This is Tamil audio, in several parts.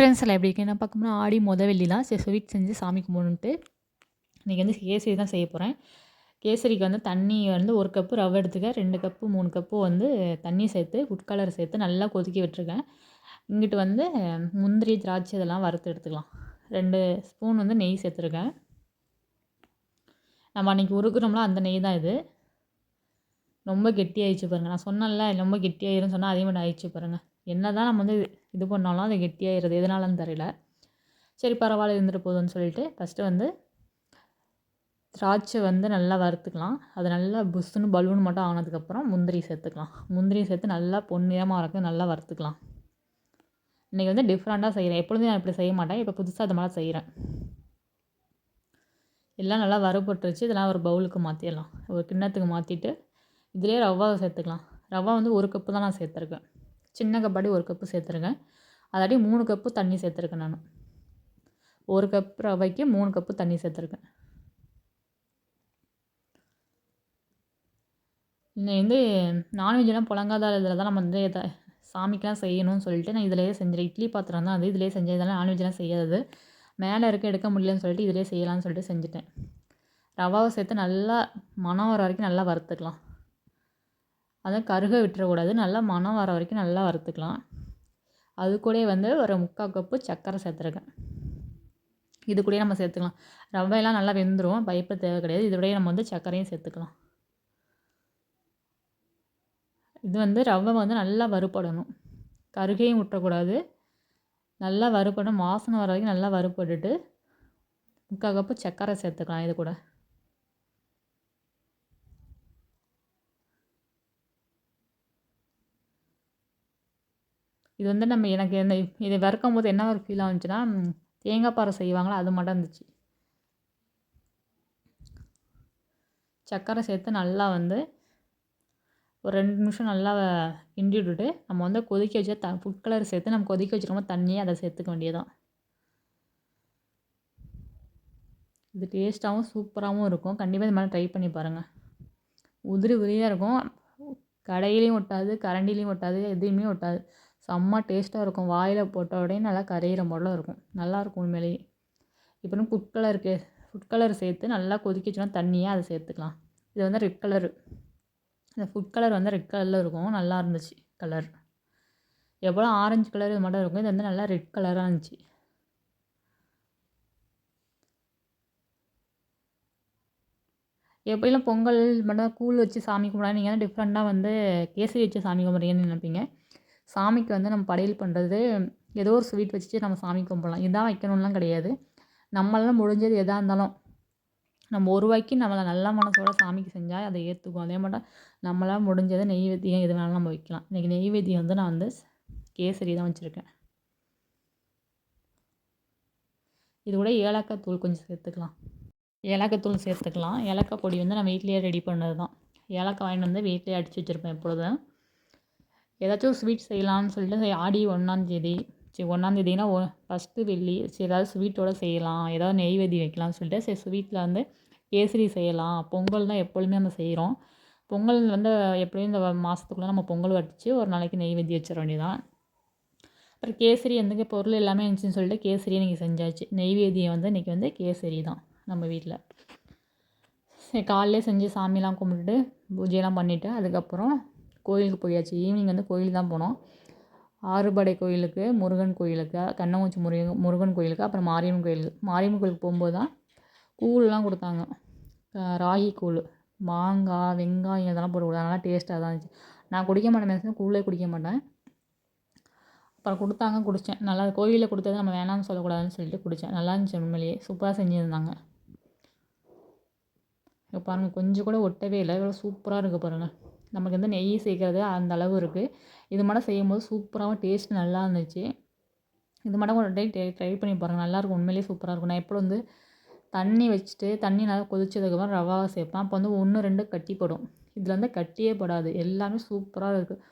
ஃப்ரெண்ட்ஸ் எல்லாம் எப்படி இருக்கு? என்ன பார்க்கணும்னா ஆடி மொத வெள்ளிலாம் சரி ஸ்வீட் செஞ்சு சாமி கும்பிடணுட்டு இன்றைக்கி வந்து கேசரி தான் செய்ய போகிறேன் கேசரிக்கு வந்து தண்ணி வந்து ஒரு கப்பு ரவை எடுத்துக்க ரெண்டு கப்பு மூணு கப்பு வந்து தண்ணி சேர்த்து ஃபுட் கலர் சேர்த்து நல்லா கொதிக்க விட்டுருக்கேன். இங்கிட்டு வந்து முந்திரி திராட்சை இதெல்லாம் வறுத்து எடுத்துக்கலாம். ரெண்டு ஸ்பூன் வந்து நெய் சேர்த்துருக்கேன். நம்ம அன்றைக்கி உருக்குறோம்ல அந்த நெய் தான் இது. ரொம்ப கெட்டியாகிடுச்சு பாருங்கள் நான் சொன்னேன்ல ரொம்ப கெட்டியாயிருன்னு சொன்னால் அதே மாதிரி ஆயிடுச்சு பாருங்கள் என்ன தான் நம்ம வந்து இது பண்ணாலும் அது கெட்டியாகிடுது எதனாலன்னு தெரியல. சரி பரவாயில்ல இருந்துட்டு போதும்னு சொல்லிட்டு ஃபஸ்ட்டு வந்து திராட்சை வந்து நல்லா வறுத்துக்கலாம். அது நல்லா புஸ்ஸுன்னு பலூன் மட்டும் ஆனதுக்கப்புறம் முந்திரி சேர்த்துக்கலாம். முந்திரி சேர்த்து நல்லா பொன்னிறமாக இருக்குது நல்லா வறுத்துக்கலாம். இன்றைக்கி வந்து டிஃப்ரெண்ட்டாக செய்கிறேன் எப்பொழுதும் நான் இப்படி செய்ய மாட்டேன். இப்போ புதுசாக அது மாதிரி செய்கிறேன் எல்லாம் நல்லா வறுபட்டுருச்சு. இதெல்லாம் ஒரு பவுலுக்கு மாற்றிடலாம் ஒரு கிண்ணத்துக்கு மாற்றிட்டு இதிலே ரவா சேர்த்துக்கலாம். ரவா வந்து ஒரு கப்பு தான் நான் சேர்த்துருக்கேன். சின்ன கப்பாடி ஒரு கப்பு சேர்த்துருக்கேன். அதாட்டி மூணு கப்பு தண்ணி சேர்த்துருக்கேன் நான். ஒரு கப் ரவைக்கு மூணு கப்பு தண்ணி சேர்த்துருக்கேன். இன்னும் வந்து நான்வெஜ்லாம் புழங்காத இதில் தான் நம்ம வந்து இதை சாமிக்கெலாம் செய்யணும்னு சொல்லிட்டு நான் இதிலேயே செஞ்சேன். இட்லி பாத்திரம் தான் அது. இதிலேயே செஞ்சேன் இதெல்லாம் நான்வெஜ்லாம் செய்யாது. மேலே இருக்க எடுக்க முடியலன்னு சொல்லிட்டு இதிலே செய்யலாம்னு சொல்லிட்டு செஞ்சுட்டேன். ரவாவை சேர்த்து நல்லா மனம் வர வரைக்கும் நல்லா வறுத்துக்கலாம். அதை கருக விட்டுறக்கூடாது. நல்லா மனம் வர வரைக்கும் நல்லா வறுத்துக்கலாம். அது கூட வந்து ஒரு முக்கால் கப்பு சர்க்கரை சேர்த்துருக்கேன். இது கூட நம்ம சேர்த்துக்கலாம். ரவையெல்லாம் நல்லா வெந்துடும் பயப்பு தேவை கிடையாது. இதோடய நம்ம வந்து சர்க்கரையும் சேர்த்துக்கலாம். இது வந்து ரவை வந்து நல்லா வறுபடணும். கருகையும் விட்டக்கூடாது நல்லா வறுபடணும். வாசனை வர வரைக்கும் நல்லா வறுபட்டுட்டு முக்கால் கப்பு சர்க்கரை சேர்த்துக்கலாம் இது கூட. இது வந்து நம்ம எனக்கு இந்த இதை வறுக்கும் போது என்ன ஒரு ஃபீல் ஆச்சுன்னா தேங்காய் பாறை செய்வாங்களா அது மட்டும் இருந்துச்சு. சர்க்கரை சேர்த்து நல்லா வந்து ஒரு ரெண்டு நிமிஷம் நல்லா கிண்டி விட்டுட்டு நம்ம வந்து கொதிக்க வச்சா த ஃபுட் கலர் சேர்த்து நம்ம கொதிக்க வச்சுருக்கோம் தண்ணியை அதை சேர்த்துக்க வேண்டியதான் இது டேஸ்ட்டாகவும் சூப்பராகவும் இருக்கும். கண்டிப்பாக இது மாதிரி ட்ரை பண்ணி பாருங்கள் உதிரி உதிரியாக இருக்கும். கடையிலையும் ஒட்டாது கரண்டிலையும் ஒட்டாது எதுவுமே ஒட்டாது. செம்ம டேஸ்ட்டாக இருக்கும். வாயில் போட்ட உடனே நல்லா கரையிற மாதிரிலாம் இருக்கும். நல்லாயிருக்கும் உண்மையிலேயே. இப்போ ஃபுட் கலருக்கு ஃபுட் கலர் சேர்த்து நல்லா கொதிக்க வச்சோன்னா அதை சேர்த்துக்கலாம். இது வந்து ரெட் கலரு இந்த ஃபுட் கலர் வந்து ரெட் கலரில் இருக்கும். நல்லா இருந்துச்சு கலர் எவ்வளோ ஆரஞ்சு கலர் இது மட்டும் இருக்கும். இது வந்து நல்லா ரெட் கலராக இருந்துச்சு. எப்படிலாம் பொங்கல் மட்டும் கூழ் வச்சு சாமி கும்பிடா நீங்கள் டிஃப்ரெண்ட்டாக வந்து கேசரி வச்சு சாமி கும்பிட்றீங்கன்னு நினைப்பீங்க. சாமிக்கு வந்து நம்ம படையல் பண்ணுறது ஏதோ ஒரு ஸ்வீட் வச்சுட்டு நம்ம சாமி கும்பிட்லாம். இதான் வைக்கணும்லாம் கிடையாது. நம்மளால் முடிஞ்சது எதாக இருந்தாலும் நம்ம ஒரு ரூபாய்க்கு நம்மளை நல்ல மனசோட சாமிக்கு செஞ்சால் அதை ஏற்றுக்கும் அதே மாதிரி நம்மளால் முடிஞ்சதை நெய்வேத்தியம் எது வேணாலும் நம்ம வைக்கலாம். இன்றைக்கி நெய்வேத்தியம் வந்து நான் வந்து கேசரி தான் வச்சுருக்கேன். இது கூட ஏலக்காய் தூள் கொஞ்சம் சேர்த்துக்கலாம். ஏலக்காய் தூள் சேர்த்துக்கலாம். ஏலக்காய் பொடி வந்து நான் வீட்லேயே ரெடி பண்ணது தான் ஏலக்காய் வாங்கிட்டு வந்து வீட்லேயே அடித்து வச்சுருப்பேன் எப்பொழுதும். ஏதாச்சும் ஸ்வீட் செய்யலாம்னு சொல்லிட்டு ஆடி ஒன்றாந்தேதி சரி ஒன்றாந்தேதினா ஒ ஃபஸ்ட்டு வெள்ளி சரி ஏதாவது ஸ்வீட்டோடு செய்யலாம் ஏதாவது நெய்வேதி வைக்கலாம்னு சொல்லிட்டு சரி ஸ்வீட்டில் வந்து கேசரி செய்யலாம். பொங்கல் தான் எப்பொழுதுமே நம்ம செய்கிறோம் பொங்கல் வந்து எப்படியும் இந்த மாதத்துக்குள்ளே நம்ம பொங்கல் வடித்து ஒரு நாளைக்கு நெய்வேதி வச்சிட வேண்டியதான் அப்புறம் கேசரி எந்த பொருள் எல்லாமே இருந்துச்சுன்னு சொல்லிட்டு கேசரி இன்றைக்கி செஞ்சாச்சு. நெய்வேதியம் வந்து இன்றைக்கி வந்து கேசரி தான் நம்ம வீட்டில் சரி காலையிலே செஞ்சு சாமிலாம் கும்பிட்டுட்டு பூஜையெல்லாம் பண்ணிவிட்டு அதுக்கப்புறம் கோயிலுக்கு போயாச்சு. ஈவினிங் வந்து கோயில் தான் போனோம். ஆறுபடை கோயிலுக்கு முருகன் கோயிலுக்கு கண்ணமூச்சி முருகன் முருகன் கோயிலுக்கு அப்புறம் மாரியம்மன் கோயிலுக்கு மாரியம்மன் கோயிலுக்கு போகும்போது தான் கூழ்லாம் கொடுத்தாங்க. ராகி கூழ் மாங்காய் வெங்காயம் இதெல்லாம் போட்டு கொடுத்தாங்க. நல்லா டேஸ்ட்டாக தான் இருந்துச்சு. நான் குடிக்க மாட்டேன் மேக்ஸிமம் கூழே குடிக்க மாட்டேன். அப்புறம் கொடுத்தாங்க குடித்தேன் நல்லா கோயிலில் கொடுத்தது நம்ம வேணாம்னு சொல்லக்கூடாதுன்னு சொல்லிட்டு குடித்தேன் நல்லா இருந்துச்சு உண்மையிலேயே. சூப்பராக செஞ்சுருந்தாங்க. இப்போ பாருங்கள் கொஞ்சம் கூட ஒட்டவே இல்லை. இவ்வளோ சூப்பராக இருக்குது பாருங்கள் நமக்கு வந்து நெய் சேர்க்குறது அந்த அளவு இருக்குது இது மட்டும் செய்யும்போது சூப்பராகவும் டேஸ்ட் நல்லா இருந்துச்சு. இது மட்டும் ஒரு டைம் ட்ரை ட்ரை பண்ணி பாருங்கள் நல்லாயிருக்கும் உண்மையிலேயே சூப்பராக இருக்கும். நான் எப்போ வந்து தண்ணி வச்சுட்டு தண்ணி நல்லா கொதிச்சதுக்கப்புறம் ரவாவை சேர்ப்பேன். அப்போ வந்து ஒன்று ரெண்டு கட்டி போடும். இதில் வந்து கட்டியே படாது. எல்லாமே சூப்பராக இருக்குது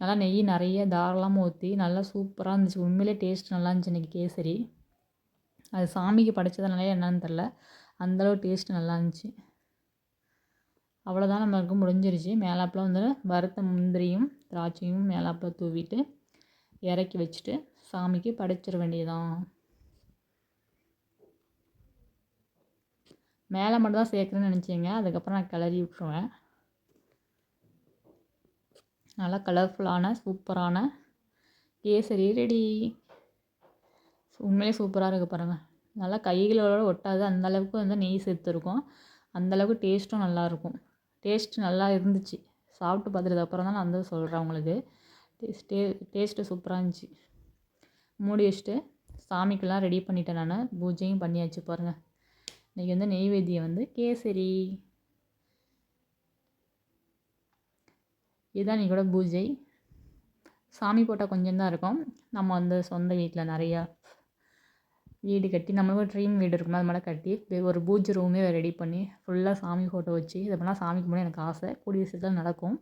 நல்லா நெய் நிறைய தாராளமாக ஊற்றி நல்லா சூப்பராக இருந்துச்சு. உண்மையிலே டேஸ்ட் நல்லா இருந்துச்சு இன்றைக்கி கேசரி. அது சாமிக்கு படைச்சதுனால என்னன்னு தெரில அந்தளவு டேஸ்ட் நல்லா இருந்துச்சு. அவ்வளோதான் நமக்கு முடிஞ்சிருச்சு. மேலாப்பில் வந்து வறுத்த முந்திரியும் திராட்சையும் மேலாப்பில் தூவிட்டு இறக்கி வச்சுட்டு சாமிக்கு படைச்சிட வேண்டியதான் மேலே மட்டும் தான் சேர்க்குறேன்னு நினச்சிங்க அதுக்கப்புறம் நான் கிளறி விட்ருவேன் நல்லா கலர்ஃபுல்லான சூப்பரான கேசரி ரெடி உண்மையிலே சூப்பராக இருக்குது பாருங்கள் நல்லா கைகளோட ஒட்டாது அந்தளவுக்கு வந்து நெய் சேர்த்துருக்கோம். அந்தளவுக்கு டேஸ்ட்டும் நல்லாயிருக்கும் டேஸ்ட் நல்லா இருந்துச்சு. சாப்பிட்டு பார்த்துட்டதுக்கப்புறம் அப்புறம் தான் நான் வந்து சொல்கிறேன் உங்களுக்கு. டேஸ்டே டேஸ்ட்டு சூப்பராக இருந்துச்சு. மூடி வச்சுட்டு சாமிக்கெல்லாம் ரெடி பண்ணிட்டேன் நான். பூஜையும் பண்ணியாச்சு பாருங்கள் இன்றைக்கி வந்து நெய்வேத்தியம் வந்து கேசரி. இதுதான் இன்றைக்கோட பூஜை. சாமி போட்டால் கொஞ்சம் தான் இருக்கும். நம்ம வந்து சொந்த வீட்டில் நிறையா வீடு கட்டி நம்மளுக்கு ட்ரீம் வீடு இருக்கும். அது மாதிரி கட்டி ஒரு பூஜை ரூமே ரெடி பண்ணி ஃபுல்லாக சாமி ஃபோட்டோ வச்சு இதை பண்ணால் சாமி கும்பிட எனக்கு ஆசை. கூடிய விஷயத்தில் நடக்கும்.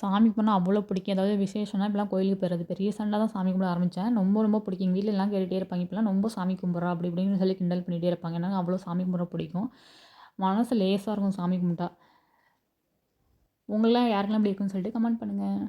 சாமி பண்ணால் அவ்வளோ பிடிக்கும். ஏதாவது விசேஷம்னா இப்போலாம் கோயிலுக்கு போகிறது இப்போ ரீசெண்டாக தான் சாமி கும்பிட ஆரம்பித்தேன் ரொம்ப ரொம்ப பிடிக்கும். எங்கள் வீட்டில் எல்லாம் கேட்டுகிட்டே இருப்பாங்க. இப்போலாம் ரொம்ப சாமி கும்பிட்றா அப்படி இப்படின்னு சொல்லி கிண்டல் பண்ணிகிட்டே இருப்பாங்க. எனக்கு அவ்வளோ சாமி கும்பிட பிடிக்கும். மனசு லேசாக இருக்கும் சாமி கும்பிட்டா. உங்களெலாம் யாருக்கெல்லாம் இப்படி இருக்குன்னு சொல்லிட்டு கமெண்ட் பண்ணுங்கள்